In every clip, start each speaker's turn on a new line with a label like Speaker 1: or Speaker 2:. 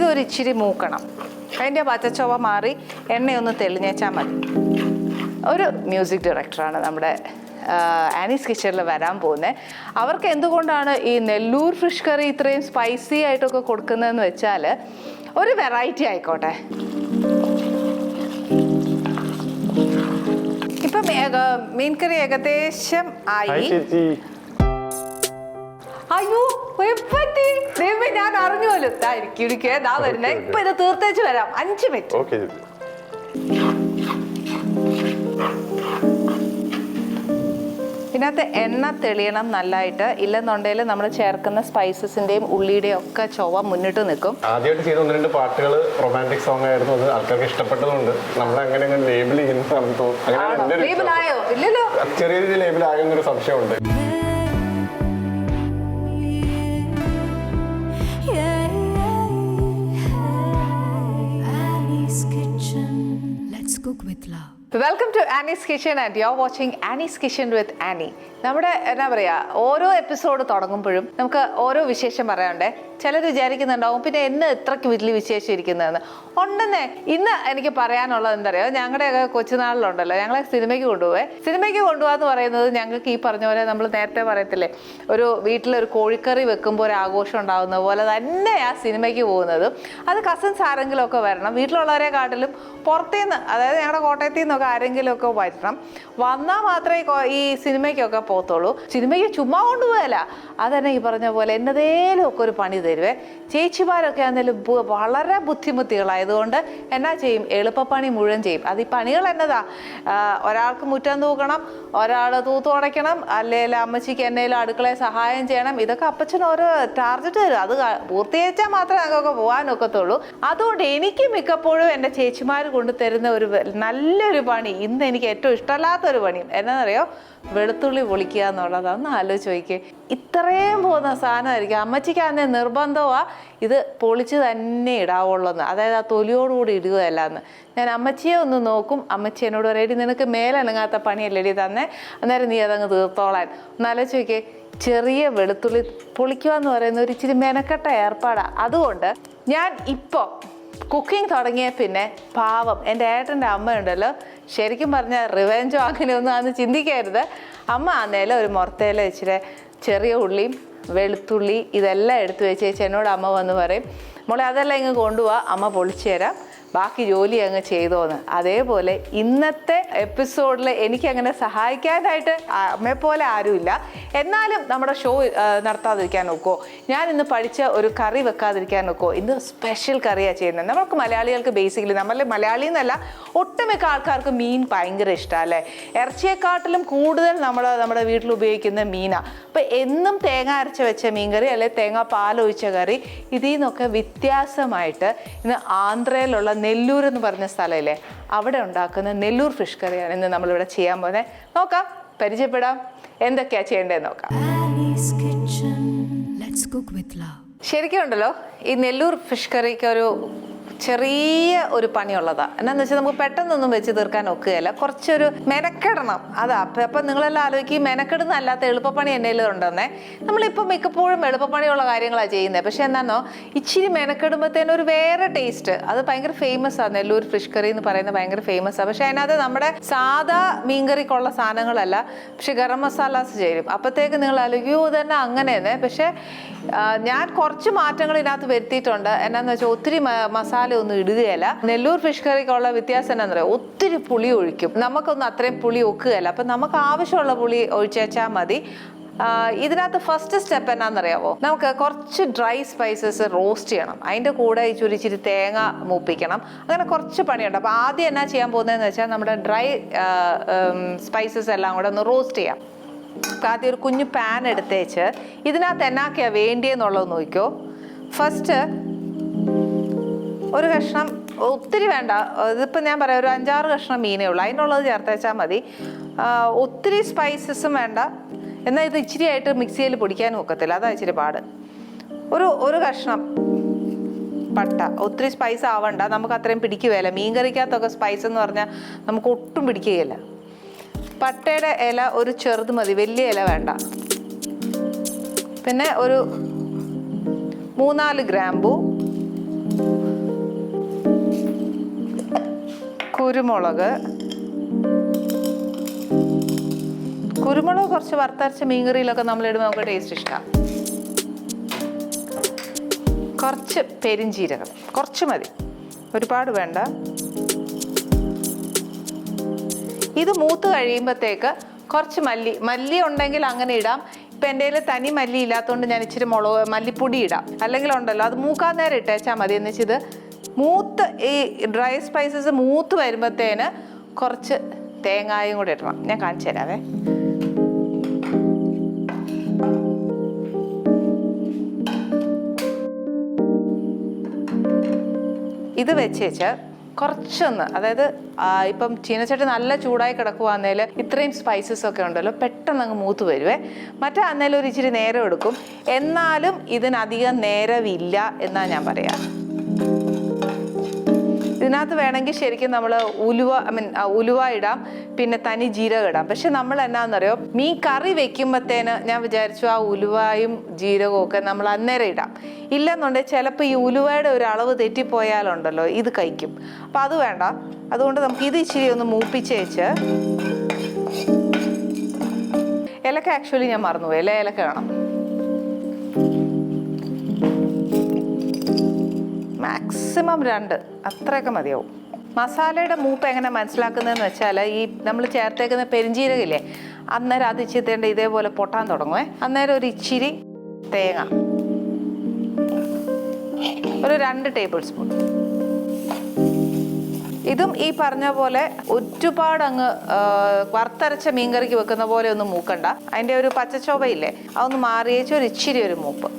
Speaker 1: ഇതൊരു ഇച്ചിരി മൂക്കണം. അതിന്റെ പച്ചച്ചോവ മാറി എണ്ണയൊന്ന് തെളിഞ്ഞേച്ചാൽ മതി. ഒരു മ്യൂസിക് ഡയറക്ടറാണ് നമ്മുടെ ആനീസ് കിച്ചണിൽ വരാൻ പോകുന്നത് അവർക്ക് എന്തുകൊണ്ടാണ് ഈ നെല്ലൂർ ഫിഷ് കറി ഇത്രയും സ്പൈസി ആയിട്ടൊക്കെ കൊടുക്കുന്നതെന്ന് വെച്ചാൽ ഒരു വെറൈറ്റി ആയിക്കോട്ടെ. ഇപ്പം മീൻകറി കറി ഏകദേശം ആയി. അയ്യോ എപ്പറ്റി? ദൈവമേ ഞാൻ അറിഞ്ഞു പോലും. ദാ ഇരിക്ക്, ഇരിക്ക്, ദാ വരുന്നേ. ഇപ്പൊ ഇത് തീർത്തേച്ച് വരാം. അഞ്ച് മിനിറ്റ്.
Speaker 2: ഓക്കെ ചേച്ചി
Speaker 1: ഇതിനകത്ത് എണ്ണ തെളിയണം നല്ലതായിട്ട് ഇല്ലെന്നുണ്ടെങ്കിൽ നമ്മൾ ചേർക്കുന്ന സ്പൈസസിന്റെയും ഉള്ളിയുടെയും ഒക്കെ ചൊവ്വ മുന്നിട്ട് നിൽക്കും.
Speaker 2: ആദ്യമായിട്ട് ചെയ്ത ഒന്ന് രണ്ട് പാട്ടുകൾ റൊമാന്റിക് സോങ് ആയിരുന്നു. അത് ആൾക്കാർക്ക് ഇഷ്ടപ്പെട്ടതുകൊണ്ട് നമ്മൾ അങ്ങനെ ലേബിൾ ചെയ്യുന്ന തോ- അങ്ങനെ ഒരു
Speaker 1: Label ആയോ? ഇല്ലല്ലോ.
Speaker 2: ചെറിയ രീതിയിൽ ലേബിൾ ആയെന്നൊരു സംശയമുണ്ട്.
Speaker 1: Welcome to Annie's Kitchen, and you're watching Annie's Kitchen with Annie. നമ്മുടെ എന്നാ പറയാ ഓരോ എപ്പിസോഡ് തുടങ്ങുമ്പോഴും നമുക്ക് ഓരോ വിശേഷം പറയാനുണ്ടേ. ചിലർ വിചാരിക്കുന്നുണ്ടാവും പിന്നെ എന്ന് ഇത്രയ്ക്ക് വലിയ വിശേഷം ഇരിക്കുന്നതെന്ന്. ഉണ്ടെന്നേ ഇന്ന് എനിക്ക് പറയാനുള്ളത് എന്താ പറയുക ഞങ്ങളുടെയൊക്കെ കൊച്ചുനാളിലുണ്ടല്ലോ ഞങ്ങളെ സിനിമയ്ക്ക് കൊണ്ടുപോവേ. സിനിമയ്ക്ക് കൊണ്ടുപോകാന്ന് പറയുന്നത് ഞങ്ങൾക്ക് ഈ പറഞ്ഞ പോലെ നമ്മൾ നേരത്തെ പറയത്തില്ലേ ഒരു വീട്ടിലൊരു കോഴിക്കറി വെക്കുമ്പോൾ ഒരു ആഘോഷം ഉണ്ടാകുന്ന പോലെ തന്നെ ആ സിനിമയ്ക്ക് പോകുന്നത്. അത് കസിൻസ് ആരെങ്കിലും ഒക്കെ വരണം വീട്ടിലുള്ളവരെ കാട്ടിലും പുറത്തുനിന്ന് അതായത് ഞങ്ങളുടെ കോട്ടയത്തിൽ നിന്നൊക്കെ ആരെങ്കിലും വരണം. വന്നാൽ മാത്രമേ ഈ സിനിമയ്ക്കൊക്കെ പോകത്തുള്ളൂ. സിനിമയ്ക്ക് ചുമ്മാ കൊണ്ടുപോയല്ല അതന്നെ ഈ പറഞ്ഞ പോലെ എന്നതേലും ഒക്കെ ഒരു പണി തരുവേ. ചേച്ചിമാരൊക്കെ ആണെങ്കിലും വളരെ ബുദ്ധിമുട്ടികളായതുകൊണ്ട് എന്നാ ചെയ്യും? എളുപ്പപ്പണി മുഴുവൻ ചെയ്യും. അത് ഈ പണികൾ എന്നതാ? ഒരാൾക്ക് മുറ്റം തൂക്കണം ഒരാൾ തൂത്ത് ഉടയ്ക്കണം അല്ലെങ്കിൽ അമ്മച്ചിക്ക് എന്നേലും അടുക്കളയെ സഹായം ചെയ്യണം. ഇതൊക്കെ അപ്പച്ചൻ ഓരോ ടാർജറ്റ് തരും. അത് പൂർത്തീകരിച്ചാൽ മാത്രമേ അങ്ങൊക്കെ പോകാനൊക്കത്തുള്ളൂ. അതുകൊണ്ട് എനിക്ക് മിക്കപ്പോഴും എന്റെ ചേച്ചിമാർ കൊണ്ടുതരുന്ന ഒരു നല്ലൊരു പണി. ഇന്ന് എനിക്ക് ഏറ്റവും ഇഷ്ടമല്ലാത്തൊരു പണി എന്നാണെന്നറിയോ വെളുത്തുള്ളി പൊളിക്കുക എന്നുള്ളത് ഒന്ന് ആലോചിച്ച് നോക്കിയേ ഇത്രയും പോകുന്ന സാധനമായിരിക്കും. അമ്മച്ചിക്കാന്നെ നിർബന്ധമാണ് ഇത് പൊളിച്ച് തന്നെ ഇടാവുള്ളൂ എന്ന് അതായത് ആ തൊലിയോടുകൂടി ഇടുകയല്ല എന്ന് ഞാൻ അമ്മച്ചിയെ ഒന്ന് നോക്കും. അമ്മച്ചി എന്നോട് പറയടി നിനക്ക് മേലനങ്ങാത്ത പണിയല്ലേടി തന്നെ? അന്നേരം നീ അതങ്ങ് തീർത്തോളാൻ. ഒന്ന് ആലോചിച്ച് നോക്കിയേ ചെറിയ വെളുത്തുള്ളി പൊളിക്കുക എന്ന് പറയുന്ന ഒരു ഇച്ചിരി മെനക്കെട്ട ഏർപ്പാടാണ് അതുകൊണ്ട് ഞാൻ ഇപ്പോൾ കുക്കിംഗ് തുടങ്ങിയ പിന്നെ പാവം. എന്റെ ഏട്ടന്റെ അമ്മയുണ്ടല്ലോ ശരിക്കും പറഞ്ഞാൽ റിവെഞ്ചോ അങ്ങനെയൊന്നും അന്ന് ചിന്തിക്കരുത് അമ്മ അന്നേലും ഒരു മുറത്തേല ഇച്ചിരി ചെറിയ ഉള്ളിയും വെളുത്തുള്ളി ഇതെല്ലാം എടുത്തു വെച്ച് ചേച്ചി എന്നോട് അമ്മ വന്ന് പറയും മോളെ അതെല്ലാം ഇങ്ങ് കൊണ്ടുപോവാ അമ്മ പൊളിച്ചു തരാം. ബാക്കി ജോലി അങ്ങ് ചെയ്തോന്ന്. അതേപോലെ ഇന്നത്തെ എപ്പിസോഡിൽ എനിക്ക് അങ്ങനെ സഹായിക്കാനായിട്ട് അമ്മയെ പോലെ ആരുമില്ല. എന്നാലും നമ്മുടെ ഷോ നടത്താതിരിക്കാൻ നോക്കുമോ ഞാൻ ഇന്ന് പഠിച്ച ഒരു കറി വെക്കാതിരിക്കാൻ നോക്കുമോ ഇന്ന് സ്പെഷ്യൽ കറിയാണ് ചെയ്യുന്നത്. നമുക്ക് മലയാളികൾക്ക് ബേസിക്കലി നമ്മളെ മലയാളി എന്നല്ല ഒട്ടുമിക്ക ആൾക്കാർക്ക് മീൻ ഭയങ്കര ഇഷ്ടമാണ് അല്ലേ? ഇറച്ചിയെക്കാട്ടിലും കൂടുതൽ നമ്മൾ നമ്മുടെ വീട്ടിൽ ഉപയോഗിക്കുന്ന മീനാണ് അപ്പോൾ എന്നും തേങ്ങ അരച്ച വെച്ച മീൻകറി അല്ലെങ്കിൽ തേങ്ങ പാലൊഴിച്ച കറി ഇതിൽ നിന്നൊക്കെ വ്യത്യാസമായിട്ട് ഇന്ന് ആന്ധ്രയിലുള്ള നെല്ലൂർ എന്ന് പറഞ്ഞ സ്ഥലമില്ലേ? അവിടെ ഉണ്ടാക്കുന്ന നെല്ലൂർ ഫിഷ് കറിയാണ് ഇന്ന് നമ്മളിവിടെ ചെയ്യാൻ പോകുന്നത്. നോക്കാം പരിചയപ്പെടാം. എന്തൊക്കെയാ ചെയ്യേണ്ടതെന്ന് നോക്കാം. ശരിക്കും ഉണ്ടല്ലോ ഈ നെല്ലൂർ ഫിഷ് കറിക്ക് ഒരു ചെറിയ ഒരു പണിയുള്ളതാണ് എന്നാന്ന് വെച്ചാൽ നമുക്ക് പെട്ടെന്നൊന്നും വെച്ച് തീർക്കാൻ ഒക്കുകയല്ല. കുറച്ചൊരു മെനക്കെടണം. അതാ. അപ്പം അപ്പം നിങ്ങളെല്ലാം ആലോചിക്കും. മെനക്കെടുന്ന അല്ലാത്ത എളുപ്പപ്പണി എന്റെ ഉണ്ടെന്നേ. നമ്മളിപ്പോൾ മിക്കപ്പോഴും എളുപ്പപ്പണിയുള്ള കാര്യങ്ങളാണ് ചെയ്യുന്നത് പക്ഷെ എന്താണോ ഇച്ചിരി മെനക്കെടുമ്പോഴത്തേനും ഒരു വേറെ ടേസ്റ്റ്. അത് ഭയങ്കര ഫേമസ്. ആണ് നെല്ലൂർ ഫിഷ് കറി എന്ന് പറയുന്നത് ഭയങ്കര ഫേമസ്. ആണ് പക്ഷേ അതിനകത്ത് നമ്മുടെ സാധാ മീൻകറിക്കുള്ള സാധനങ്ങളല്ല പക്ഷെ ഗരം മസാലാസ് ചേരും. അപ്പോഴത്തേക്ക് നിങ്ങൾ ആലോചിക്കും തന്നെ അങ്ങനെയെന്നേ? പക്ഷേ ഞാൻ കുറച്ച് മാറ്റങ്ങൾ ഇതിനകത്ത് വരുത്തിയിട്ടുണ്ട്. എന്നാന്ന് വെച്ചാൽ ഒത്തിരി മ- മസാല ഒന്നും ഇടുകയല്ല. നെല്ലൂർ ഫിഷ് കറിക്കുള്ള വ്യത്യാസം എന്താ പറയുക ഒത്തിരി പുളി ഒഴിക്കും. നമുക്കൊന്നും അത്രയും പുളി ഒക്കുകയല്ല. അപ്പം നമുക്ക് ആവശ്യമുള്ള പുളി ഒഴിച്ചേച്ചാൽ മതി. ഇതിനകത്ത് ഫസ്റ്റ് സ്റ്റെപ്പ് എന്നാണെന്നറിയാവോ നമുക്ക് കുറച്ച് ഡ്രൈ സ്പൈസസ് റോസ്റ്റ് ചെയ്യണം. അതിന്റെ കൂടെ ചുരിച്ചിരി തേങ്ങ മൂപ്പിക്കണം. അങ്ങനെ കുറച്ച് പണിയുണ്ട്. അപ്പോൾ ആദ്യം എന്നാ ചെയ്യാൻ പോകുന്നതെന്ന് വെച്ചാൽ നമ്മുടെ ഡ്രൈ സ്പൈസസ് എല്ലാം കൂടെ ഒന്ന് റോസ്റ്റ് ചെയ്യാം. ആദ്യം ഒരു കുഞ്ഞു പാൻ എടുത്തേച്ച് ഇതിനകത്ത് എന്നാക്കിയാണ് വേണ്ടിയെന്നുള്ളത് നോക്കിക്കോ ഫസ്റ്റ് ഒരു കഷ്ണം ഒത്തിരി വേണ്ട. ഇതിപ്പോൾ ഞാൻ പറയാം ഒരു അഞ്ചാറ് കഷ്ണം മീനേ ഉള്ളൂ. അതിനുള്ളത് ചേർത്തേച്ചാൽ മതി. ഒത്തിരി സ്പൈസസും വേണ്ട. എന്നാൽ ഇത് ഇച്ചിരി ആയിട്ട് മിക്സിയിൽ പൊടിക്കാനും ഒക്കത്തില്ല. അതാ ഇച്ചിരി പാട്. ഒരു ഒരു കഷ്ണം പട്ട. ഒത്തിരി സ്പൈസ് ആവണ്ട. നമുക്ക് അത്രയും പിടിക്കുകയില്ല. മീൻ കറിക്കകത്തൊക്കെ സ്പൈസ് എന്ന് പറഞ്ഞാൽ നമുക്ക് ഒട്ടും പിടിക്കുകയില്ല. പട്ടയുടെ ഇല ഒരു ചെറുത് മതി. വലിയ ഇല വേണ്ട. പിന്നെ ഒരു മൂന്നാൽ ഗ്രാമ്പു. കുരുമുളക്. കുരുമുളക് കുറച്ച് വറുത്തരച്ച മീൻകറിയിലൊക്കെ നമ്മൾ ഇടുമ്പോൾ നമുക്ക് ടേസ്റ്റ് ഇഷ്ടമാണ് കുറച്ച് പെരിഞ്ചീരകം. കുറച്ച് മതി. ഒരുപാട് വേണ്ട. ഇത് മൂത്ത് കഴിയുമ്പോഴത്തേക്ക് കുറച്ച് മല്ലി. മല്ലി ഉണ്ടെങ്കിൽ അങ്ങനെ ഇടാം. ഇപ്പം എന്റെ കയ്യിൽ തനി മല്ലി ഇല്ലാത്തതുകൊണ്ട് ഞാൻ ഇച്ചിരി മുളക് മല്ലിപ്പൊടി ഇടാം. അല്ലെങ്കിൽ ഉണ്ടല്ലോ അത് മൂക്കാൻ നേരം ഇട്ടേച്ചാൽ മതി. എന്ന് വെച്ചാൽ ഇത് മൂത്ത് ഈ ഡ്രൈ സ്പൈസസ് മൂത്ത് വരുമ്പോഴത്തേന് കുറച്ച് തേങ്ങായും കൂടി ഇടണം. ഞാൻ കാണിച്ചു തരാവേ. ഇത് വെച്ചേച്ച് കുറച്ചൊന്ന് അതായത് ഇപ്പം ചീനച്ചട്ടി നല്ല ചൂടായി കിടക്കുവാന്നേൽ ഇത്രയും സ്പൈസസ് ഒക്കെ ഉണ്ടല്ലോ പെട്ടെന്ന് അങ്ങ് മൂത്ത് വരുവേ. മറ്റേ അന്നേലും ഒരു ഇച്ചിരി നേരം എടുക്കും. എന്നാലും ഇതിനധികം നേരമില്ല എന്നാണ് ഞാൻ പറയാം. ഇതിനകത്ത് വേണമെങ്കിൽ ശരിക്കും നമ്മൾ ഉലുവ ഐ മീൻ ഉലുവ ഇടാം പിന്നെ തനി ജീരകം ഇടാം. പക്ഷെ നമ്മൾ എന്നാന്നറിയോ മീൻ കറി വെക്കുമ്പോഴത്തേന് ഞാൻ വിചാരിച്ചു ആ ഉലുവയും ജീരകവും ഒക്കെ നമ്മൾ അന്നേരം ഇടാം. ഇല്ലെന്നുണ്ടെങ്കിൽ ചിലപ്പോൾ ഈ ഉലുവയുടെ ഒരു അളവ് തെറ്റിപ്പോയാലുണ്ടല്ലോ ഇത് കഴിക്കും. അപ്പം അത് വേണ്ട. അതുകൊണ്ട് നമുക്ക് ഇത് ഇച്ചിരി ഒന്ന് മൂപ്പിച്ചേച്ച് ഇലക്ക ആക്ച്വലി ഞാൻ മറന്നുപോയി. അല്ലേ ഇലക്ക വേണം മാക്സിമം രണ്ട്. അത്രയൊക്കെ മതിയാവും. മസാലയുടെ മൂപ്പ് എങ്ങനെ മനസ്സിലാക്കുന്നതെന്ന് വെച്ചാൽ ഈ നമ്മൾ ചേർത്തേക്കുന്ന പെരിഞ്ചീരകില്ലേ അന്നേരം അത് ഇച്ചിരി ഇതേപോലെ പൊട്ടാൻ തുടങ്ങുവേ. അന്നേരം ഒരു ഇച്ചിരി തേങ്ങ. ഒരു രണ്ട് ടേബിൾ സ്പൂൺ. ഇതും ഈ പറഞ്ഞ പോലെ ഒരുപാട് അങ്ങ് വറുത്തരച്ച മീൻകറിക്ക് വെക്കുന്ന പോലെ ഒന്ന് മൂക്കണ്ട. അതിന്റെ ഒരു പച്ചച്ചോവയില്ലേ അതൊന്ന് മാറിയേച്ച് ഒരു ഇച്ചിരി ഒരു മൂപ്പ്.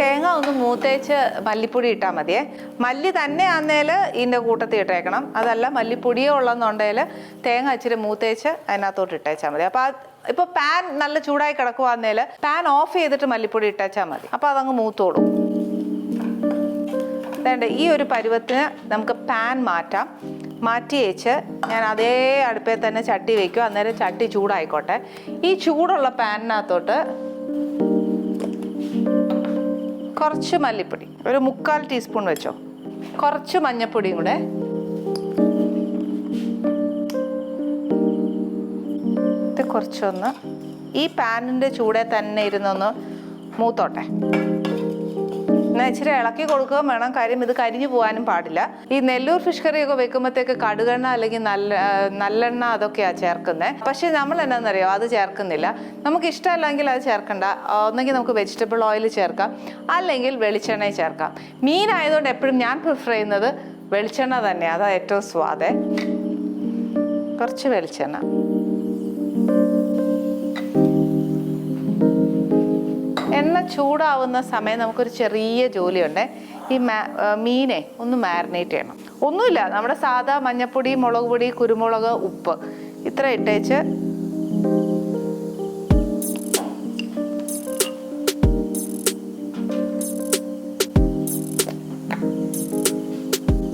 Speaker 1: തേങ്ങ ഒന്ന് മൂത്തേച്ച് മല്ലിപ്പൊടി ഇട്ടാൽ മതിയേ. മല്ലി തന്നെ ആന്നേൽ ഇതിന്റെ കൂട്ടത്തിൽ ഇട്ടേക്കണം. അതല്ല മല്ലിപ്പൊടിയോ ഉള്ളതെന്നുണ്ടെങ്കിൽ തേങ്ങ ഇച്ചിരി മൂത്തേച്ച് അതിനകത്തോട്ട് ഇട്ടേച്ചാൽ മതി. അപ്പോൾ ഇപ്പോൾ പാൻ നല്ല ചൂടായി കിടക്കുവാന്നേൽ പാൻ ഓഫ് ചെയ്തിട്ട് മല്ലിപ്പൊടി ഇട്ടേച്ചാൽ മതി. അപ്പോൾ അതങ്ങ് മൂത്തോളും. വേണ്ട ഈ ഒരു പരുവത്തിന് നമുക്ക് പാൻ മാറ്റാം. മാറ്റി വെച്ച് ഞാൻ അതേ അടുപ്പേ തന്നെ ചട്ടി വയ്ക്കും അന്നേരം ചട്ടി ചൂടായിക്കോട്ടെ. ഈ ചൂടുള്ള പാനിനകത്തോട്ട് കുറച്ച് മല്ലിപ്പൊടി. ഒരു മുക്കാൽ ടീസ്പൂൺ വെച്ചോ. കുറച്ച് മഞ്ഞപ്പൊടിയും കൂടെ. കുറച്ചൊന്ന് ഈ പാനിന്റെ ചൂടെ തന്നെ ഇരുന്നൊന്ന് മൂത്തോട്ടെ. എന്നാൽ ഇച്ചിരി ഇളക്കി കൊടുക്കുകയും വേണം. കാര്യം ഇത് കരിഞ്ഞു പോകാനും പാടില്ല. ഈ നെല്ലൂർ ഫിഷ് കറിയൊക്കെ വെക്കുമ്പോഴത്തേക്ക് കടുകെണ്ണ അല്ലെങ്കിൽ നല്ല നല്ലെണ്ണ അതൊക്കെയാണ് ചേർക്കുന്നത് പക്ഷേ നമ്മൾ എന്നാണെന്നറിയോ അത് ചേർക്കുന്നില്ല. നമുക്ക് ഇഷ്ടമല്ലെങ്കിൽ അത് ചേർക്കണ്ട. ഒന്നെങ്കിൽ നമുക്ക് വെജിറ്റബിൾ ഓയിൽ ചേർക്കാം. അല്ലെങ്കിൽ വെളിച്ചെണ്ണ ചേർക്കാം. മീൻ ആയതുകൊണ്ട് എപ്പോഴും ഞാൻ പ്രിഫർ ചെയ്യുന്നത് വെളിച്ചെണ്ണ തന്നെയാണ് അതാ ഏറ്റവും സ്വാദേ. കുറച്ച് വെളിച്ചെണ്ണ. എണ്ണ ചൂടാവുന്ന സമയം നമുക്കൊരു ചെറിയ ജോലിയുണ്ട്. ഈ മീനെ ഒന്ന് മാരിനേറ്റ് ചെയ്യണം. ഒന്നുമില്ല നമ്മുടെ സാധാ മഞ്ഞപ്പൊടി മുളക് പൊടി കുരുമുളക് ഉപ്പ്. ഇത്ര ഇട്ടേച്ച്.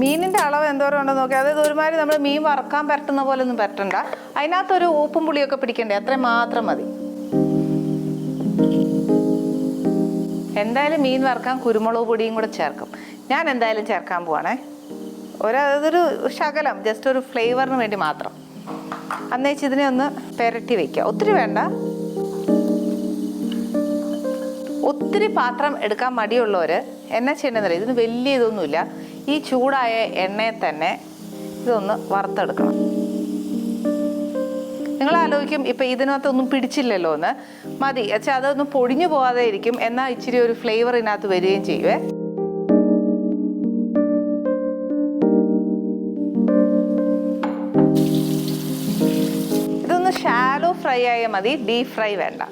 Speaker 1: മീനിന്റെ അളവ് എന്തോരം ഉണ്ടെന്ന് നോക്കി അതായത് ഒരുമാതിരി നമ്മൾ മീൻ വറക്കാൻ പരട്ടുന്ന പോലെ ഒന്നും പരട്ടണ്ട അതിനകത്തൊരു ഉപ്പും പുളിയൊക്കെ പിടിക്കണ്ടേ? അത്രയും മാത്രം മതി. എന്തായാലും മീൻ വറുക്കാൻ കുരുമുളക് പൊടിയും കൂടെ ചേർക്കും. ഞാൻ എന്തായാലും ചേർക്കാൻ പോവാണേ. ഒരു അതൊരു ശകലം ജസ്റ്റ് ഒരു ഫ്ലേവറിന് വേണ്ടി മാത്രം. അന്നേച്ച് ഇതിനെ ഒന്ന് പെരട്ടി വെക്കുക. ഒത്തിരി വേണ്ട. ഒത്തിരി പാത്രം എടുക്കാൻ മടിയുള്ളവർ എന്നാ ചെയ്യണമെന്നറിയാം ഇതിന് വലിയ ഇതൊന്നുമില്ല. ഈ ചൂടായ എണ്ണയെ തന്നെ ഇതൊന്ന് വറുത്തെടുക്കണം. നിങ്ങൾ ആലോചിക്കും ഇപ്പൊ ഇതിനകത്തൊന്നും പിടിച്ചില്ലല്ലോ എന്ന് മതി വെച്ചാൽ അതൊന്നും പൊടിഞ്ഞു പോകാതെ ഇരിക്കും എന്നാ ഇച്ചിരി ഒരു ഫ്ലേവർ ഇതിനകത്ത് വരികയും ചെയ്യുവേ. ഇതൊന്ന് ഷാലോ ഫ്രൈ ആയാൽ മതി ഡീപ് ഫ്രൈ വേണ്ട.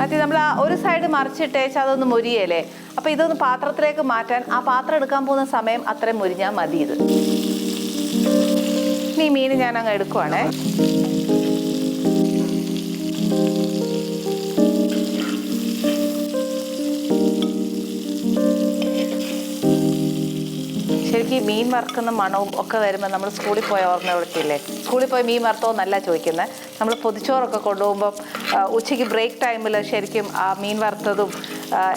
Speaker 1: മറ്റേ നമ്മൾ ആ ഒരു സൈഡ് മറിച്ചിട്ടേച്ച് അതൊന്ന് മുരിയല്ലേ? അപ്പൊ ഇതൊന്ന് പാത്രത്തിലേക്ക് മാറ്റാൻ ആ പാത്രം എടുക്കാൻ പോകുന്ന സമയം അത്രയും മുരിഞ്ഞാൽ മതി ഇത് ഇനി മീൻ ഞാൻ അങ്ങ് എടുക്കുവാണേ. ഈ മീൻ വറുക്കുന്ന മണവും ഒക്കെ വരുമ്പോൾ നമ്മൾ സ്കൂളിൽ പോയ ഓർമ്മ വിളിക്കില്ലേ? സ്കൂളിൽ പോയി മീൻ വറുത്തോ എന്നല്ല ചോദിക്കുന്നത് നമ്മൾ പൊതിച്ചോറൊക്കെ കൊണ്ടുപോകുമ്പം ഉച്ചയ്ക്ക് ബ്രേക്ക് ടൈമിൽ ശരിക്കും ആ മീൻ വറുത്തതും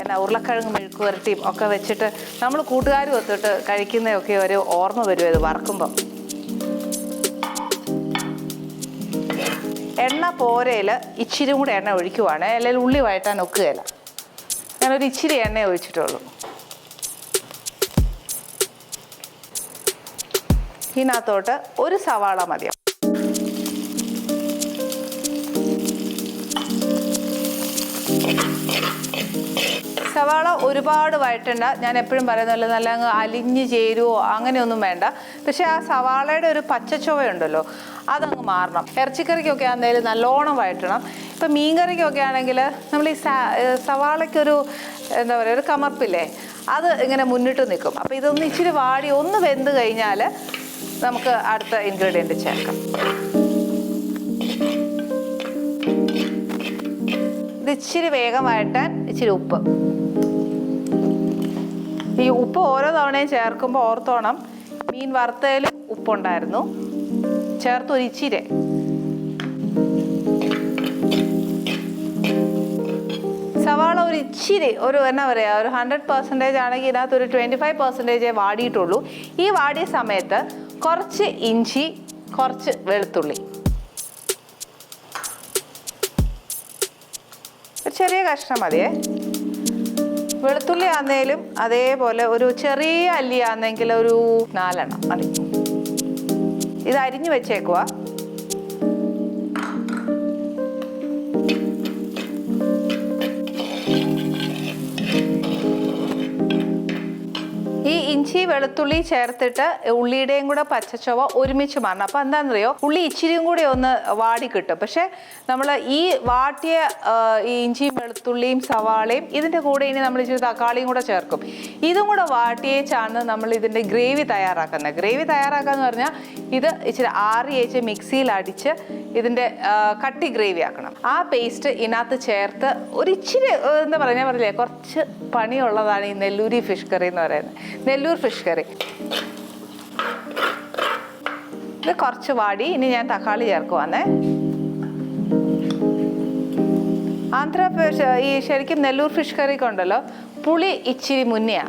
Speaker 1: എന്നാ ഉരുളക്കിഴങ്ങ് മെഴുക്ക് വരട്ടിയും ഒക്കെ വെച്ചിട്ട് നമ്മൾ കൂട്ടുകാരും ഒത്തിട്ട് കഴിക്കുന്നതൊക്കെ ഒരു ഓർമ്മ വരും ഇത് വറക്കുമ്പം. എണ്ണ പോരയിൽ ഇച്ചിരി കൂടെ എണ്ണ ഒഴിക്കുവാണ്. അല്ലെങ്കിൽ ഉള്ളി വഴറ്റാൻ ഒക്കുകയില്ല. ഞാനൊരു ഇച്ചിരി എണ്ണ ഒഴിച്ചിട്ടുള്ളൂ. ഇതിനകത്തോട്ട് ഒരു സവാള മതിയാവും സവാള ഒരുപാട് വഴറ്റണ്ട. ഞാൻ എപ്പോഴും പറയുന്നല്ലോ നല്ല അങ്ങ് അലിഞ്ഞ് ചേരുവോ അങ്ങനെയൊന്നും വേണ്ട. പക്ഷെ ആ സവാളയുടെ ഒരു പച്ചച്ചുവയുണ്ടല്ലോ അതങ്ങ് മാറണം. ഇറച്ചിക്കറിക്കൊക്കെ ആണെങ്കിലും നല്ലോണം വഴറ്റണം. ഇപ്പം മീൻകറിക്കൊക്കെ ആണെങ്കിൽ നമ്മൾ ഈ സവാളയ്ക്കൊരു എന്താ പറയുക ഒരു കമർപ്പില്ലേ? അത് ഇങ്ങനെ മുന്നിട്ട് നിൽക്കും. അപ്പോൾ ഇതൊന്ന് ഇച്ചിരി വാടി ഒന്ന് വെന്ത് കഴിഞ്ഞാൽ നമുക്ക് അടുത്ത ഇൻഗ്രീഡിയന്റ് ചേർക്കാം. ഇത് ഇച്ചിരി വേഗം വഴറ്റാൻ ഇച്ചിരി ഉപ്പ്. ഈ ഉപ്പ് ഓരോ തവണയും ചേർക്കുമ്പോൾ ഓർത്തോണം മീൻ വറുത്തതിലും ഉപ്പുണ്ടായിരുന്നു. ചേർത്ത് ഒരു ഇച്ചിരി. സവാള ഒരു ഇച്ചിരി ഒരു എന്നാ പറയുക ഒരു ഹൺഡ്രഡ് പെർസെന്റേജ് ആണെങ്കിൽ ഇതിനകത്ത് ഒരു ട്വന്റി ഫൈവ് പെർസെന്റേജേ വാടിയിട്ടുള്ളൂ. ഈ വാടിയ സമയത്ത് കുറച്ച് ഇഞ്ചി കുറച്ച് വെളുത്തുള്ളി. ഒരു ചെറിയ കഷ്ണം മതിയേ. വെളുത്തുള്ളി ആന്നേലും അതേപോലെ ഒരു ചെറിയ അല്ലി ആണെങ്കിൽ ഒരു നാലെണ്ണം മതി. ഇത് അരിഞ്ഞു വെച്ചേക്കുക വെളുത്തുള്ളി ചേർത്തിട്ട് ഉള്ളിയുടെയും കൂടെ പച്ചച്ചൊവ ഒരുമിച്ച് മാറണം. അപ്പം എന്താണെന്നറിയോ? ഉള്ളി ഇച്ചിരിയും കൂടി ഒന്ന് വാടി കിട്ടും. പക്ഷേ നമ്മൾ ഈ വാട്ടിയ ഈ ഇഞ്ചിയും വെളുത്തുള്ളിയും സവാളയും ഇതിന്റെ കൂടെ ഇനി നമ്മൾ ഇച്ചിരി തക്കാളിയും കൂടെ ചേർക്കും. ഇതും കൂടെ വാട്ടിയേച്ചാണ് നമ്മൾ ഇതിന്റെ ഗ്രേവി തയ്യാറാക്കുന്നത്. ഗ്രേവി തയ്യാറാക്കാന്ന് പറഞ്ഞാൽ ഇത് ഇച്ചിരി ആറി വെച്ച് മിക്സിയിൽ അടിച്ച് ഇതിന്റെ കട്ടി ഗ്രേവി ആക്കണം. ആ പേസ്റ്റ് ഇതിനകത്ത് ചേർത്ത് ഒരിച്ചിരി എന്താ പറയുക ഞാൻ പറഞ്ഞില്ലേ കുറച്ച് പണിയുള്ളതാണ് ഈ നെല്ലൂരി ഫിഷ് കറി എന്ന് പറയുന്നത്. Nellore fish curry. ഇത് കുറച്ച് വാടി ഇനി ഞാൻ തക്കാളി ചേർക്കുവാന്നേ ആന്ധ്രാപ്രദേശ് ഈ ശരിക്കും നെല്ലൂർ ഫിഷ് കറിക്ക് ഉണ്ടല്ലോ പുളി ഇച്ചിരി മുന്നെയാ.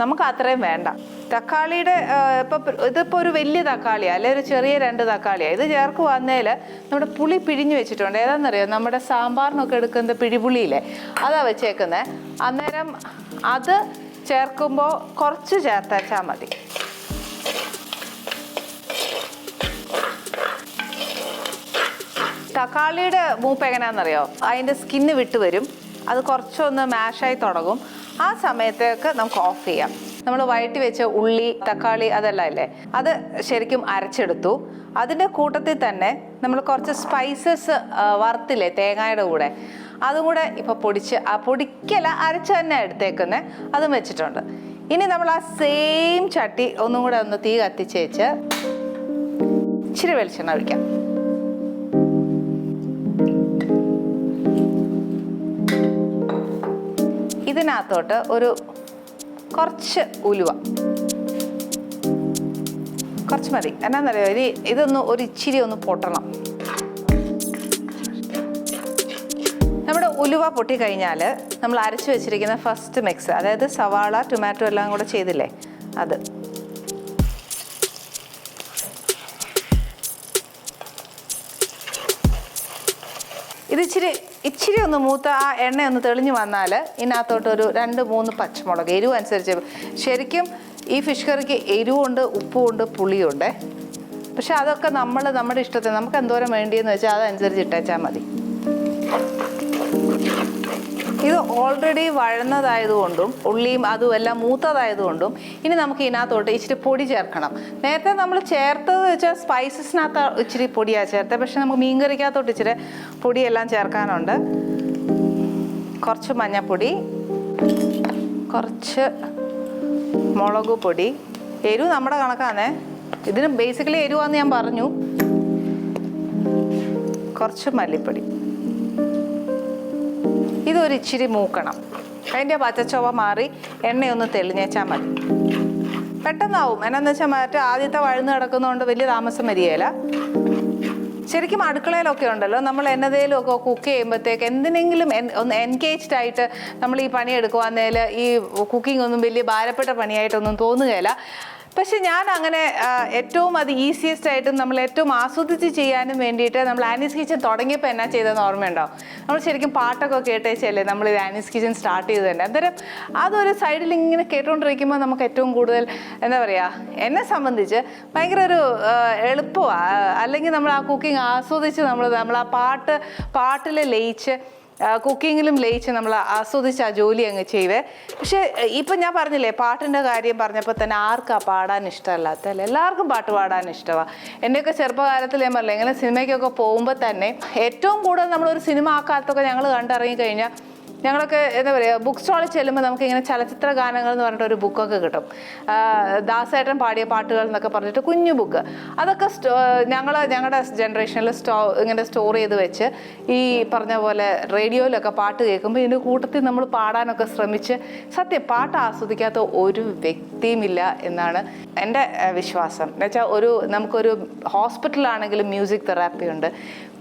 Speaker 1: നമുക്ക് അത്രയും വേണ്ട. തക്കാളിയുടെ ഇപ്പം ഇതിപ്പോ ഒരു വലിയ തക്കാളിയാണ് അല്ലെ ഒരു ചെറിയ രണ്ട് തക്കാളിയാ. ഇത് ചേർക്ക് വന്നതിൽ നമ്മുടെ പുളി പിഴിഞ്ഞു വെച്ചിട്ടുണ്ട്. ഏതാണെന്നറിയോ നമ്മുടെ സാമ്പാറിനൊക്കെ എടുക്കുന്ന പിഴിപുളിയില്ലേ? അതാ വെച്ചേക്കുന്നത് അന്നേരം അത് ചേർക്കുമ്പോൾ കുറച്ച് ചേർത്തേച്ചാൽ മതി. തക്കാളിയുടെ മൂപ്പ് എങ്ങനെയാണെന്നറിയോ? അതിന്റെ സ്കിന്ന് വിട്ട് വരും. അത് കുറച്ചൊന്ന് മാഷായി തുടങ്ങും. ആ സമയത്തേക്ക് നമുക്ക് ഓഫ് ചെയ്യാം. നമ്മൾ വയറ്റി വെച്ച ഉള്ളി തക്കാളി അതെല്ലാം ഇല്ലേ? അത് ശരിക്കും അരച്ചെടുത്തു. അതിന്റെ കൂട്ടത്തിൽ തന്നെ നമ്മൾ കുറച്ച് സ്പൈസസ് വറുത്തില്ലേ തേങ്ങയുടെ കൂടെ. അതും കൂടെ ഇപ്പോൾ പൊടിച്ച് ആ പൊടിക്കല അരച്ച് തന്നെ എടുത്തേക്കുന്നത് അതും വെച്ചിട്ടുണ്ട്. ഇനി നമ്മൾ ആ സെയിം ചട്ടി ഒന്നും കൂടെ ഒന്ന് തീ കത്തിച്ച് വെച്ച് ഇച്ചിരി വെളിച്ചെണ്ണ ഒഴിക്കാം. ഇതിനകത്തോട്ട് ഒരു കുറച്ച് ഉലുവ. കുറച്ച് മതി. എന്നാന്നറിയോ? ഇനി ഇതൊന്ന് ഒരു ഇച്ചിരി ഒന്ന് പൊട്ടണം. ഉലുവ പൊട്ടിക്കഴിഞ്ഞാൽ നമ്മൾ അരച്ച് വെച്ചിരിക്കുന്ന ഫസ്റ്റ് മിക്സ് അതായത് സവാള ടൊമാറ്റോ എല്ലാം കൂടെ ചെയ്തില്ലേ? അത്. ഇത് ഇച്ചിരി ഇച്ചിരി ഒന്ന് മൂത്ത ആ എണ്ണ ഒന്ന് തെളിഞ്ഞു വന്നാൽ ഇതിനകത്തോട്ട് ഒരു രണ്ട് മൂന്ന് പച്ചമുളക് എരിവ് അനുസരിച്ച്. ശരിക്കും ഈ ഫിഷ് കറിക്ക് എരിവുണ്ട് ഉപ്പുമുണ്ട് പുളിയുണ്ട്. പക്ഷെ അതൊക്കെ നമ്മൾ നമ്മുടെ ഇഷ്ടത്തിന് നമുക്ക് എന്തോരം വേണ്ടിയെന്ന് വെച്ചാൽ അതനുസരിച്ച് ഇട്ടേച്ചാൽ മതി. ഇത് ഓൾറെഡി വഴന്നതായതുകൊണ്ടും ഉള്ളിയും അതും എല്ലാം മൂത്തതായതുകൊണ്ടും ഇനി നമുക്ക് ഇതിനകത്തോട്ട് ഇച്ചിരി പൊടി ചേർക്കണം. നേരത്തെ നമ്മൾ ചേർത്തത് വെച്ചാൽ സ്പൈസസിനകത്ത് ഇച്ചിരി പൊടിയാണ് ചേർത്തത് പക്ഷെ നമുക്ക് മീൻകറിക്കകത്തോട്ട് ഇച്ചിരി പൊടിയെല്ലാം ചേർക്കാനുണ്ട്. കുറച്ച് മഞ്ഞപ്പൊടി കുറച്ച് മുളക് പൊടി. എരിവ് നമ്മുടെ കണക്കാണേ ഇതിന് ബേസിക്കലി എരിവാന്ന് ഞാൻ പറഞ്ഞു. കുറച്ച് മല്ലിപ്പൊടി. ഇതൊരു ഇച്ചിരി മൂക്കണം. അതിന്റെ പച്ചച്ചോവ മാറി എണ്ണയൊന്ന് തെളിഞ്ഞേച്ചാൽ മതി. പെട്ടെന്നാവും. എന്നാന്ന് വെച്ചാൽ മറ്റേ ആദ്യത്തെ വഴുന്ന് കിടക്കുന്നതുകൊണ്ട് വലിയ താമസം വരികയില്ല ശരിക്കും അടുക്കളയിലൊക്കെ ഉണ്ടല്ലോ. നമ്മൾ എന്നതേലും ഒക്കെ കുക്ക് ചെയ്യുമ്പോഴത്തേക്ക് എന്തിനെങ്കിലും ഒന്ന് എൻഗേജ്ഡ് ആയിട്ട് നമ്മൾ ഈ പണി എടുക്കുവാന്നേൽ ഈ കുക്കിംഗ് ഒന്നും വലിയ ഭാരപ്പെട്ട പണിയായിട്ടൊന്നും തോന്നുകയില്ല പക്ഷെ ഞാൻ അങ്ങനെ ഏറ്റവും അത് ഈസിയസ്റ്റ് ആയിട്ടും നമ്മൾ ഏറ്റവും ആസ്വദിച്ച് ചെയ്യാനും വേണ്ടിയിട്ട് നമ്മൾ ആനീസ് കിച്ചൻ തുടങ്ങിയപ്പോൾ എന്നാ ചെയ്തതെന്ന് ഓർമ്മയുണ്ടോ? നമ്മൾ ശരിക്കും പാട്ടൊക്കെ കേട്ടേച്ചല്ലേ നമ്മൾ ഇത് ആനീസ് കിച്ചൻ സ്റ്റാർട്ട് ചെയ്ത് തന്നെ അന്നേരം അതൊരു സൈഡിൽ ഇങ്ങനെ കേട്ടുകൊണ്ടിരിക്കുമ്പോൾ നമുക്ക് ഏറ്റവും കൂടുതൽ എന്താ പറയുക എന്നെ സംബന്ധിച്ച് ഭയങ്കര ഒരു എളുപ്പമാണ് അല്ലെങ്കിൽ നമ്മൾ ആ കുക്കിംഗ് ആസ്വദിച്ച് നമ്മൾ നമ്മൾ ആ പാട്ട് പാട്ടിൽ ലയിച്ച് കുക്കിങ്ങിലും ലയിച്ച് നമ്മൾ ആസ്വദിച്ച് ആ ജോലി അങ്ങ് ചെയ്യുവേ പക്ഷേ ഇപ്പം ഞാൻ പറഞ്ഞില്ലേ പാട്ടിന്റെ കാര്യം പറഞ്ഞപ്പോൾ തന്നെ ആർക്കാ പാടാൻ ഇഷ്ടമല്ലാത്ത അല്ലേ? എല്ലാവർക്കും പാട്ട് പാടാൻ ഇഷ്ടമാണ് എന്റെയൊക്കെ ചെറുപ്പകാലത്തിൽ ഞാൻ പറഞ്ഞില്ല ഇങ്ങനെ സിനിമയ്ക്കൊക്കെ പോകുമ്പോൾ തന്നെ ഏറ്റവും കൂടുതൽ നമ്മളൊരു സിനിമ ആ കാലത്തൊക്കെ ഞങ്ങൾ കണ്ടിറങ്ങി കഴിഞ്ഞാൽ ഞങ്ങളൊക്കെ എന്താ പറയുക ബുക്ക് സ്റ്റാളിൽ ചെല്ലുമ്പോൾ നമുക്ക് ഇങ്ങനെ ചലച്ചിത്ര ഗാനങ്ങൾ എന്ന് പറഞ്ഞിട്ട് ഒരു ബുക്കൊക്കെ കിട്ടും ദാസേട്ടൻ പാടിയ പാട്ടുകൾ എന്നൊക്കെ പറഞ്ഞിട്ട് കുഞ്ഞു ബുക്ക് അതൊക്കെ ഞങ്ങൾ ഞങ്ങളുടെ ജനറേഷനിൽ സ്റ്റോ ഇങ്ങനെ സ്റ്റോർ ചെയ്ത് വെച്ച് ഈ പറഞ്ഞ പോലെ റേഡിയോയിലൊക്കെ പാട്ട് കേൾക്കുമ്പോൾ ഇതിന്റെ കൂട്ടത്തിൽ നമ്മൾ പാടാനൊക്കെ ശ്രമിച്ച് സത്യം പാട്ട് ആസ്വദിക്കാത്ത ഒരു വ്യക്തിയുമില്ല എന്നാണ് എന്റെ വിശ്വാസം. എന്നുവെച്ചാൽ ഒരു നമുക്കൊരു ഹോസ്പിറ്റലാണെങ്കിലും മ്യൂസിക് തെറാപ്പി ഉണ്ട്.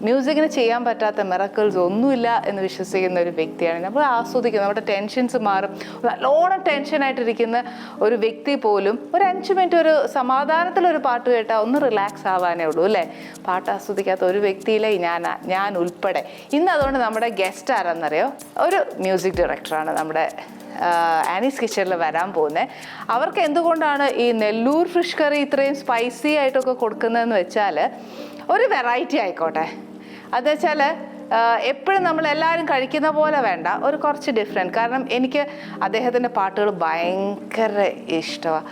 Speaker 1: മ്യൂസിക്കിന് ചെയ്യാൻ പറ്റാത്ത മിറക്കിൾസ് ഒന്നുമില്ല എന്ന് വിശ്വസിക്കുന്ന ഒരു വ്യക്തിയാണ്. നമ്മൾ ആസ്വദിക്കുന്നത് നമ്മുടെ ടെൻഷൻസ് മാറും. നല്ലോണം ടെൻഷനായിട്ടിരിക്കുന്ന ഒരു വ്യക്തി പോലും ഒരു അഞ്ച് മിനിറ്റ് ഒരു സമാധാനത്തിലൊരു പാട്ട് കേട്ടാൽ ഒന്ന് റിലാക്സ് ആവാനേ ഉള്ളൂ അല്ലേ? പാട്ട് ആസ്വദിക്കാത്ത ഒരു വ്യക്തിയിലെ ഞാൻ ഞാൻ ഉൾപ്പെടെ. ഇന്ന് അതുകൊണ്ട് നമ്മുടെ ഗസ്റ്റ് ആരാന്നറിയോ? ഒരു മ്യൂസിക് ഡയറക്ടറാണ് നമ്മുടെ ആനീസ് കിച്ചണിൽ വരാൻ പോകുന്നത് അവർക്ക് എന്തുകൊണ്ടാണ് ഈ നെല്ലൂർ ഫിഷ് കറി ഇത്രയും സ്പൈസി ആയിട്ടൊക്കെ കൊടുക്കുന്നതെന്ന് വെച്ചാൽ ഒരു വെറൈറ്റി ആയിക്കോട്ടെ. അത് എപ്പോഴും നമ്മൾ എല്ലാവരും കഴിക്കുന്ന പോലെ വേണ്ട. ഒരു കുറച്ച് ഡിഫറെന്റ് കാരണം എനിക്ക് അദ്ദേഹത്തിന്റെ പാട്ടുകൾ ഭയങ്കര ഇഷ്ടമാണ്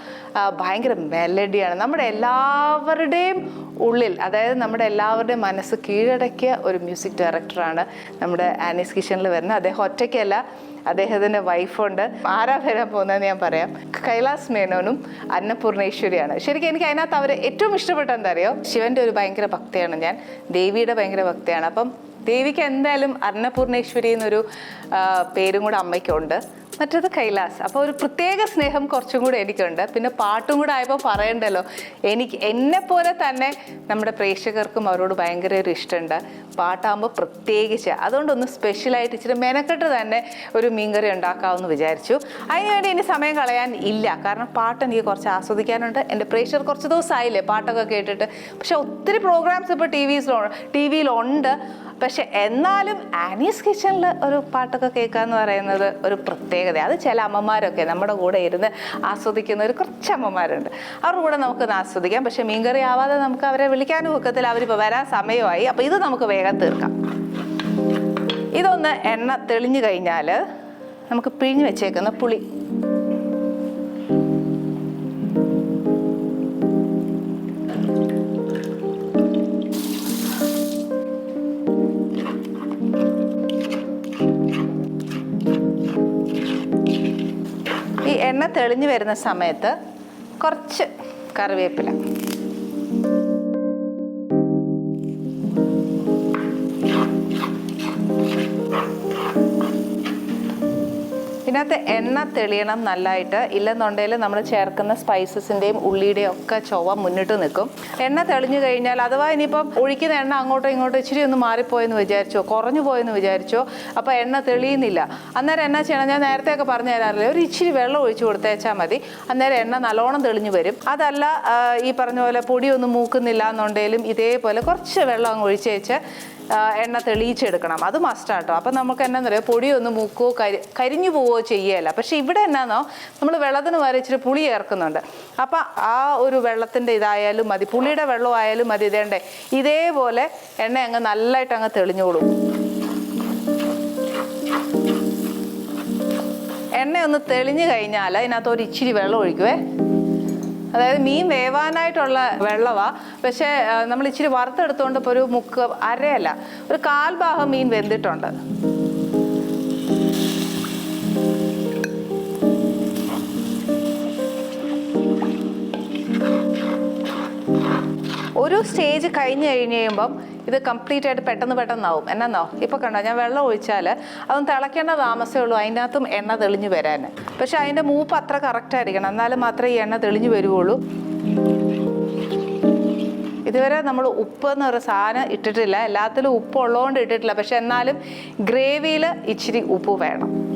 Speaker 1: ഭയങ്കര മെലഡിയാണ് നമ്മുടെ എല്ലാവരുടെയും ഉള്ളിൽ അതായത് നമ്മുടെ എല്ലാവരുടെയും മനസ്സ് കീഴടക്കിയ ഒരു മ്യൂസിക് ഡയറക്ടറാണ് നമ്മുടെ ആനീസ് കിഷനിൽ വരുന്നത്. അദ്ദേഹം ഒറ്റയ്ക്കല്ല അദ്ദേഹത്തിന്റെ വൈഫുണ്ട് ആരാ വരാൻ പോകുന്നതെന്ന് ഞാൻ പറയാം. കൈലാസ് മേനോനും അന്നപൂർണേശ്വരിയാണ്. ശരിക്കും എനിക്ക് അതിനകത്ത് അവരെ ഏറ്റവും ഇഷ്ടപ്പെട്ട എന്താ അറിയോ? ശിവന്റെ ഒരു ഭയങ്കര ഭക്തയാണ് ഞാൻ. ദേവിയുടെ ഭയങ്കര ഭക്തയാണ്. അപ്പം ദേവിക്ക് എന്തായാലും അന്നപൂർണേശ്വരി എന്നൊരു പേരും കൂടെ അമ്മയ്ക്കുണ്ട്. മറ്റേത് കൈലാസ്. അപ്പോൾ ഒരു പ്രത്യേക സ്നേഹം കുറച്ചും കൂടെ എനിക്കുണ്ട്. പിന്നെ പാട്ടും കൂടെ ആയപ്പോൾ പറയണ്ടല്ലോ എനിക്ക് എന്നെ പോലെ തന്നെ നമ്മുടെ പ്രേക്ഷകർക്കും അവരോട് ഭയങ്കര ഒരു ഇഷ്ടമുണ്ട് പാട്ടാകുമ്പോൾ പ്രത്യേകിച്ച്. അതുകൊണ്ടൊന്ന് സ്പെഷ്യലായിട്ട് ഇച്ചിരി മെനക്കെട്ട് തന്നെ ഒരു മീൻകറി ഉണ്ടാക്കാമെന്ന് വിചാരിച്ചു. അതിനുവേണ്ടി ഇനി സമയം കളയാൻ ഇല്ല. കാരണം പാട്ട് എനിക്ക് കുറച്ച് ആസ്വദിക്കാനുണ്ട്. എന്റെ പ്രേക്ഷകർ കുറച്ച് ദിവസമായില്ലേ പാട്ടൊക്കെ കേട്ടിട്ട്. പക്ഷെ ഒത്തിരി പ്രോഗ്രാംസ് ഇപ്പോൾ ടി വിസിലോ ടി വിയിലുണ്ട്. പക്ഷെ എന്നാലും ആനീസ് കിച്ചണിൽ ഒരു പാട്ടൊക്കെ കേൾക്കുക എന്ന് പറയുന്നത് ഒരു പ്രത്യേകത അത് ചില അമ്മമാരൊക്കെ നമ്മുടെ കൂടെ ഇരുന്ന് ആസ്വദിക്കുന്ന ഒരു കുറച്ച് അമ്മമാരുണ്ട്. അവരുടെ കൂടെ നമുക്ക് ആസ്വദിക്കാം. പക്ഷെ മീൻകറി ആവാതെ നമുക്ക് അവരെ വിളിക്കാനും ഒക്കത്തില്ല. അവരിപ്പോൾ വരാൻ സമയമായി. അപ്പോൾ ഇത് നമുക്ക് വേഗം തീർക്കാം. ഇതൊന്ന് എണ്ണ തെളിഞ്ഞു കഴിഞ്ഞാൽ നമുക്ക് പിഴിഞ്ഞ് വെച്ചേക്കുന്ന പുളി. എണ്ണ തെളിഞ്ഞു വരുന്ന സമയത്ത് കുറച്ച് കറിവേപ്പില. ഇതിനകത്ത് എണ്ണ തെളിയണം നല്ലതായിട്ട് ഇല്ലെന്നുണ്ടെങ്കിൽ നമ്മൾ ചേർക്കുന്ന സ്പൈസസിന്റെയും ഉള്ളിയുടെയും ഒക്കെ ചൊവ്വ മുന്നിട്ട് നിൽക്കും. എണ്ണ തെളിഞ്ഞു കഴിഞ്ഞാൽ അഥവാ ഇനിയിപ്പം ഒഴിക്കുന്ന എണ്ണ അങ്ങോട്ടോ ഇങ്ങോട്ടോ ഇച്ചിരി ഒന്ന് മാറിപ്പോയെന്ന് വിചാരിച്ചോ കുറഞ്ഞു പോയെന്ന് വിചാരിച്ചോ അപ്പോൾ എണ്ണ തെളിയുന്നില്ല. അന്നേരം എണ്ണ ചെയ്യണം? ഞാൻ നേരത്തെ ഒക്കെ പറഞ്ഞു തരാറില്ലേ? ഒരു ഇച്ചിരി വെള്ളം ഒഴിച്ചു കൊടുത്തേച്ചാൽ മതി. അന്നേരം എണ്ണ നല്ലോണം തെളിഞ്ഞു വരും. അതല്ല ഈ പറഞ്ഞ പോലെ പൊടിയൊന്നും മൂക്കുന്നില്ല എന്നുണ്ടെങ്കിലും ഇതേപോലെ കുറച്ച് വെള്ളം അങ്ങ് ഒഴിച്ചേച്ച് എണ്ണ തെളിയിച്ചെടുക്കണം. അത് മസ്റ്റാട്ടോ അപ്പം നമുക്ക് എന്നാന്ന് പറയുക പൊടിയൊന്നും മുക്കോ കരി കരിഞ്ഞു പോവുകയോ ചെയ്യല്ല പക്ഷെ ഇവിടെ എന്നാന്നോ? നമ്മൾ വെള്ളത്തിന് വരെ ഇച്ചിരി പുളി ചേർക്കുന്നുണ്ട്. അപ്പം ആ ഒരു വെള്ളത്തിന്റെ ഇതായാലും മതി. പുളിയുടെ വെള്ളം ആയാലും മതി. ഇതേണ്ടേ? ഇതേപോലെ എണ്ണ അങ്ങ് നല്ലതായിട്ട് അങ്ങ് തെളിഞ്ഞോളും. എണ്ണ ഒന്ന് തെളിഞ്ഞു കഴിഞ്ഞാൽ അതിനകത്ത് ഒരു ഇച്ചിരി വെള്ളം ഒഴിക്കുവേ. അതായത് മീൻ വേവാനായിട്ടുള്ള വെള്ളമാ പക്ഷേ നമ്മൾ ഇച്ചിരി വറുത്തെടുത്തുകൊണ്ട് ഒരു മുക്ക് അരയല്ല ഒരു കാൽഭാഗം മീൻ വെന്തിട്ടുണ്ട്. ഒരു സ്റ്റേജ് കഴിഞ്ഞ് കഴിഞ്ഞ് കഴിയുമ്പം ഇത് കംപ്ലീറ്റ് ആയിട്ട് പെട്ടെന്ന് പെട്ടെന്നാവും. എന്നാന്നോ? ഇപ്പൊ കണ്ടോ? ഞാൻ വെള്ളം ഒഴിച്ചാൽ അതൊന്ന് തിളയ്ക്കേണ്ട താമസമേ ഉള്ളൂ. അതിനകത്തും എണ്ണ തെളിഞ്ഞു വരാൻ പക്ഷെ അതിന്റെ മൂപ്പ് അത്ര കറക്റ്റ് ആയിരിക്കണം. എന്നാലും മാത്രമേ ഈ എണ്ണ തെളിഞ്ഞു വരുവുള്ളൂ. ഇതുവരെ നമ്മൾ ഉപ്പ് എന്ന് പറയുന്ന സാധനം ഇട്ടിട്ടില്ല. എല്ലാത്തിലും ഉപ്പ് ഉള്ളതുകൊണ്ട് ഇട്ടിട്ടില്ല. പക്ഷെ എന്നാലും ഗ്രേവിയിൽ ഇച്ചിരി ഉപ്പ് വേണം.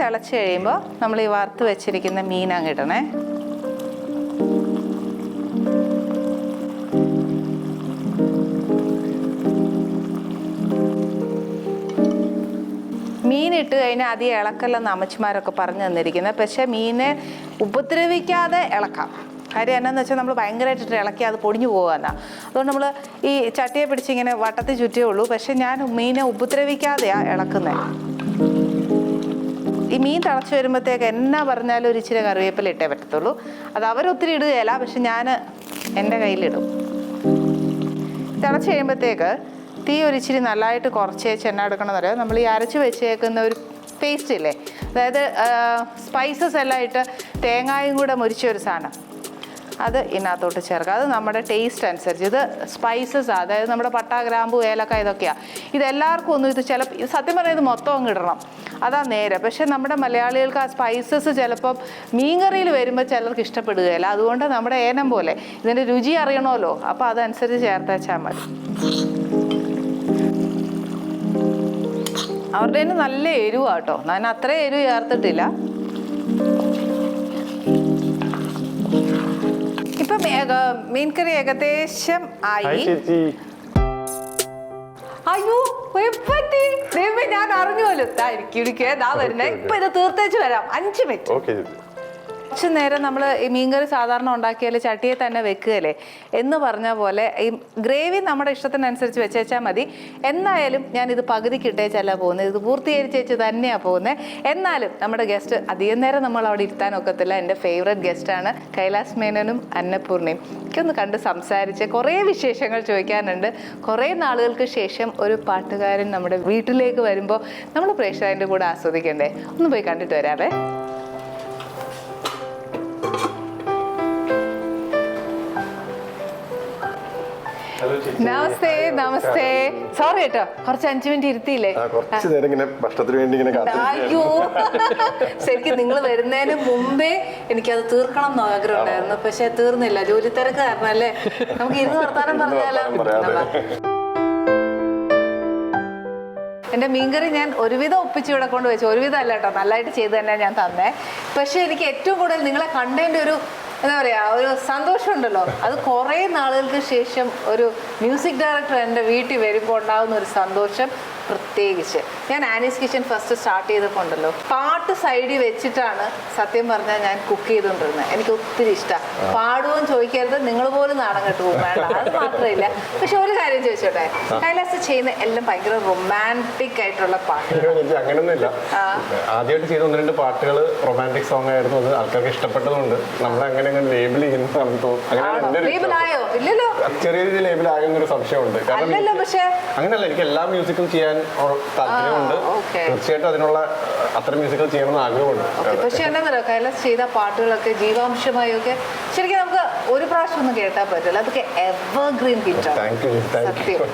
Speaker 1: തിളച്ച് കഴിയുമ്പോൾ നമ്മൾ ഈ വറുത്ത് വെച്ചിരിക്കുന്ന മീൻ അങ്ങ് ഇടണേ. മീൻ ഇട്ട് കഴിഞ്ഞാൽ അധികം ഇളക്കെല്ലാം അമ്മച്ചിമാരൊക്കെ പറഞ്ഞു തന്നിരിക്കുന്നത്. പക്ഷേ മീനെ ഉപദ്രവിക്കാതെ ഇളക്കാം. കാര്യം എന്നാന്ന് വെച്ചാൽ നമ്മൾ ഭയങ്കരമായിട്ട് ഇളക്കി അത് പൊടിഞ്ഞു പോകാന്നാ അതുകൊണ്ട് നമ്മൾ ഈ ചട്ടിയെ പിടിച്ചിങ്ങനെ വട്ടത്തിൽ ചുറ്റേ ഉള്ളൂ. പക്ഷേ ഞാൻ മീനെ ഉപദ്രവിക്കാതെയാണ് ഇളക്കുന്നത് ഈ മീൻ തിളച്ച് വരുമ്പോഴത്തേക്ക് എന്നാ പറഞ്ഞാലും ഒരു ഇച്ചിരി കറിവേപ്പില ഇട്ടേ പറ്റത്തുള്ളൂ. അത് അവരൊത്തിരി ഇടുകയല്ല പക്ഷെ ഞാൻ എന്റെ കയ്യിലിടും. തിളച്ച് കഴിയുമ്പോഴത്തേക്ക് തീ ഒരിച്ചിരി നല്ലതായിട്ട് കുറച്ച് ചെന്ന എണ്ണ എടുക്കണം എന്നറിയാം നമ്മൾ ഈ അരച്ച് വെച്ചേക്കുന്ന ഒരു പേസ്റ്റ് ഇല്ലേ അതായത് സ്പൈസസ് എല്ലാം ഇട്ട് തേങ്ങായും കൂടെ മുരിച്ച ഒരു സാധനം. അത് ഇതിനകത്തോട്ട് ചേർക്കുക. അത് നമ്മുടെ ടേസ്റ്റ് അനുസരിച്ച്. ഇത് സ്പൈസസ് അതായത് നമ്മുടെ പട്ട ഗ്രാമ്പു ഏലക്ക ഇതൊക്കെയാണ് ഇതെല്ലാവർക്കും ഒന്നും ഇത് ചില സത്യം പറഞ്ഞാൽ ഇത് മൊത്തം അങ്ങ് ഇടണം. അതാ നേരെ. പക്ഷെ നമ്മുടെ മലയാളികൾക്ക് ആ സ്പൈസസ് ചിലപ്പം മീൻകറിയിൽ വരുമ്പോൾ ചിലർക്ക് ഇഷ്ടപ്പെടുകയില്ല. അതുകൊണ്ട് നമ്മുടെ ഏനം പോലെ ഇതിന്റെ രുചി അറിയണമല്ലോ. അപ്പോൾ അതനുസരിച്ച് ചേർത്ത് വെച്ചാൽ മതി. അവരുടെ തന്നെ നല്ല എരിവാട്ടോ ഞാൻ അത്ര എരിവ് ചേർത്തിട്ടില്ല. ഇപ്പം മീൻകറി ഏകദേശം ആയി. അയ്യോ എപ്പറ്റി? ഞാൻ അറിഞ്ഞു പോലും. ദാ ഇരിക്ക് ഇരിക്ക്, ദാ വരുന്നേ. ഇപ്പൊ ഇത് തീർത്തേച്ച് വരാം. അഞ്ച് മിനിറ്റ്.
Speaker 2: ഓക്കെ
Speaker 1: കുറച്ച് നേരം നമ്മൾ ഈ മീൻകറി സാധാരണ ഉണ്ടാക്കിയാൽ ചട്ടിയെ തന്നെ വെക്കുകയല്ലേ? എന്ന് പറഞ്ഞ പോലെ ഈ ഗ്രേവി നമ്മുടെ ഇഷ്ടത്തിനനുസരിച്ച് വെച്ചേച്ചാൽ മതി. എന്നായാലും ഞാൻ ഇത് പകുതിക്ക് ഇട്ടേച്ചല്ല പോകുന്നത്. ഇത് പൂർത്തീകരിച്ചേച്ച് തന്നെയാണ് പോകുന്നത്. എന്നാലും നമ്മുടെ ഗസ്റ്റ് അധികം നേരം നമ്മൾ അവിടെ ഇരുത്താൻ ഒക്കത്തില്ല. എന്റെ ഫേവറേറ്റ് ഗസ്റ്റാണ് കൈലാസ് മേനനും അന്നപൂർണയും. എനിക്കൊന്ന് കണ്ട് സംസാരിച്ച് കുറേ വിശേഷങ്ങൾ ചോദിക്കാനുണ്ട്. കുറേ നാളുകൾക്ക് ശേഷം ഒരു പാട്ടുകാരൻ നമ്മുടെ വീട്ടിലേക്ക് വരുമ്പോൾ നമ്മൾ പ്രേക്ഷകന്റെ കൂടെ ആസ്വദിക്കണ്ടേ? ഒന്ന് പോയി കണ്ടിട്ട് വരാവേ. നമസ്തേ നമസ്തേ. സോറി കേട്ടോ കുറച്ച് അഞ്ചു മിനിറ്റ് ഇരുത്തിയില്ലേ?
Speaker 2: കുറച്ച് നേരം ഇങ്ങനെ ഭക്ഷണത്തിന് വേണ്ടി ഇങ്ങനെ.
Speaker 1: അയ്യോ. ശരിക്കും നിങ്ങൾ വരുന്നതിന് മുമ്പേ എനിക്കത് തീർക്കണം എന്ന് ആഗ്രഹം ഉണ്ടായിരുന്നു പക്ഷെ തീർന്നില്ല. ജോലി തിരക്ക് കാരണം അല്ലേ നമുക്ക് ഇരുന്ന് വർത്താനം പറഞ്ഞാലോ? എന്റെ എന്റെ മീൻകറി ഞാൻ ഒരുവിധം ഒപ്പിച്ച് ഇവിടെ കൊണ്ട് വെച്ചു. ഒരുവിധം അല്ല കേട്ടോ നല്ലതായിട്ട് ചെയ്ത് തന്നെ ഞാൻ തന്നെ. പക്ഷെ എനിക്ക് ഏറ്റവും കൂടുതൽ നിങ്ങളെ കണ്ടതിന്റെ ഒരു എന്താ പറയാ ഒരു സന്തോഷമുണ്ടല്ലോ. അത് കുറേ നാളുകൾക്ക് ശേഷം ഒരു മ്യൂസിക് ഡയറക്ടർ എന്റെ വീട്ടിൽ വരുമ്പോൾ ഉണ്ടാകുന്ന ഒരു സന്തോഷം. പ്രത്യേകിച്ച്. ഞാൻ ആനീസ് കിച്ചൻ ഫസ്റ്റ് സ്റ്റാർട്ട് ചെയ്തപ്പോണ്ടല്ലോ. പാട്ട് സൈഡിൽ വെച്ചിട്ടാണ് സത്യം പറഞ്ഞാൽ ഞാൻ കുക്ക് ചെയ്തുകൊണ്ടിരുന്നത് എനിക്ക് ഒത്തിരി ഇഷ്ടമാണ് പാടുകയും ചോദിക്കരുത് നിങ്ങൾ പോലും നാണം കെട്ടു പോകും വേണ്ട അത് മാത്രമില്ല പക്ഷെ ഒരു കാര്യം ചോദിച്ചോട്ടെ? കൈലാസ് ചെയ്യുന്ന എല്ലാം ഭയങ്കര റൊമാന്റിക് ആയിട്ടുള്ള
Speaker 2: പാട്ടുകൾ
Speaker 1: ആ.
Speaker 2: ആദ്യമായിട്ട് ചെയ്ത ഒന്ന് രണ്ട് പാട്ടുകൾ റൊമാന്റിക് സോങ് ആയിരുന്നു. അത് ആൾക്കാർക്ക് ഇഷ്ടപ്പെട്ടതുകൊണ്ട് നമ്മൾ അങ്ങനെ അങ്ങനെ ലേബിൾ ചെയ്യുന്നതാണെന്ന് തോന്നുന്നു ചെറിയ രീതിയിൽ ലേബിൾ ആകുന്നൊരു സംശയമുണ്ട്. കാരണം അങ്ങനെയല്ല എനിക്ക് എല്ലാ മ്യൂസിക്കും ചെയ്യാൻ ഉള്ള താല്പര്യമുണ്ട്. തീർച്ചയായിട്ടും അതിനുള്ള അത്ര മ്യൂസിക്കൽ ചെയ്യണമെന്ന് ആഗ്രഹമുണ്ട്.
Speaker 1: പക്ഷേ എന്താ കൈലാസ് ചെയ്ത പാട്ടുകളൊക്കെ ജീവാംശമായി ഒക്കെ ശരിക്കും നമുക്ക് ഒരു പ്രാവശ്യം ഒന്നും കേട്ടാൽ പറ്റില്ല അതൊക്കെ എവർഗ്രീൻ ഹിറ്റാണ്
Speaker 2: താങ്ക് യു താങ്ക് യു
Speaker 1: സത്യം.